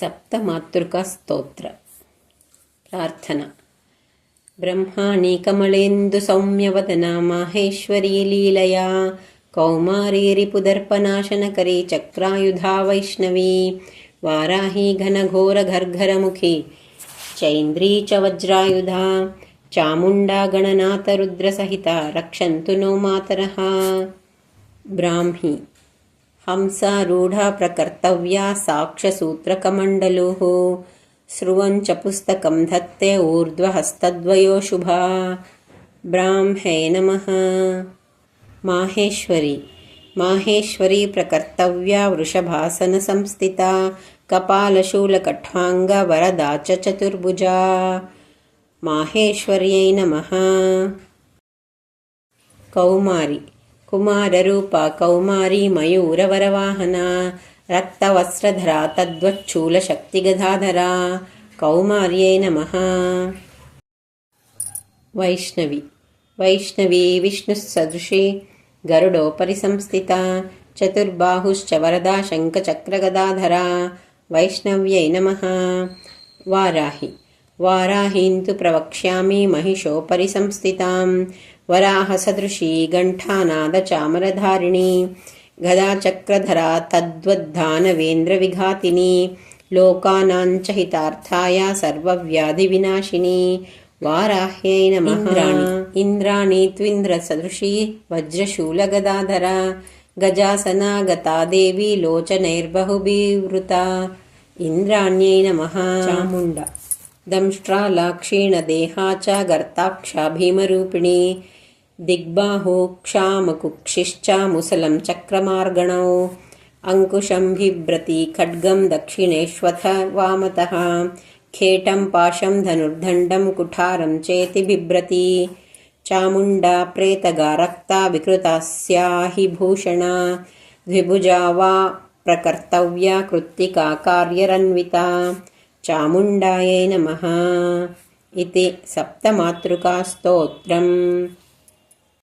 సప్తమాతృక స్తోత్ర. ప్రార్థన. బ్రహ్మాణి కమలేందు సౌమ్యవదన మాహేశ్వరీ లీలయా కౌమారీ రిపుదర్పనాశనకరీ చక్రాయుధా వైష్ణవీ వారాహీ ఘనఘోరఘర్ఘరముఖి చైంద్రీ చ వజ్రాయుధా చాముండా గణనాథరుద్రసహిత రక్షంతు నో మాతరః బ్రాహ్మి. హంసారూఢా ప్రకర్తవ్యా సాక్ష్యసూత్రకమండలుः. స్రువం చ పుస్తకం ధత్తే ఊర్ధ్వహస్తద్వయో శుభా. బ్రాహ్మే నమః. మాహేశ్వరి. మాహేశ్వరీ ప్రకర్తవ్యా వృషభాసన సంస్థితా. కపాలశూలకఠ్వాంగ వరదా చ చతుర్భుజా. మాహేశ్వర్యై నమః. కౌమారి. కుమారరూప కౌమారీ మయూరవరవాహన రక్తవస్త్రధరా తద్వచ్చూల తద్వచ్చూలశక్తిగదాధరా కౌమార్యై నమ. వైష్ణవి వైష్ణవీ విష్ణుసదృశీ గరుడోపరి సంస్థిత చతుర్బాహుశ్చ వరదా శంఖచక్రగదాధరా వైష్ణవ్యై నమ. వారాహి వారాహీం తు ప్రవక్ష్యామి మహిషోపరి సంస్థితాం వరాహసదృశీ గంఠానాదచామరధారిణీ గదాచక్రధరా తద్వద్దానవేంద్రవిఘాతిని లోకానాంచ హితార్థాయ సర్వవ్యాధివినాశిని వారాహ్యై నమః ఇంద్రాణి ఇంద్రాణి త్వింద్రసదృశీ వజ్రశూలగదాధరా గజాసనా గతా దేవీ లోచనైర్బహుభివృతా ఇంద్రాణ్యై నమః చాముండ దంష్ట్రాలాక్షీణదేహా చ గర్తాక్షా భీమరూపిణీ దిగ్బాహో క్షామకుక్షిశ్చ ముసలం చక్రమార్గణౌ అంకుశం బిభ్రతి ఖడ్గం దక్షిణేష్వథ వామతः ఖేటం పాశం ధనుర్దండం కుఠారం చేతి బిభ్రతి చాముండా ప్రేతగా రక్తా వికృతాస్యాహి भूषणा। ద్విభుజా వా ప్రకర్తవ్యా కృత్తికా कार्यरन्विता। చాముండాయై నమ. ఇది సప్తమాతృకాస్తోత్రం.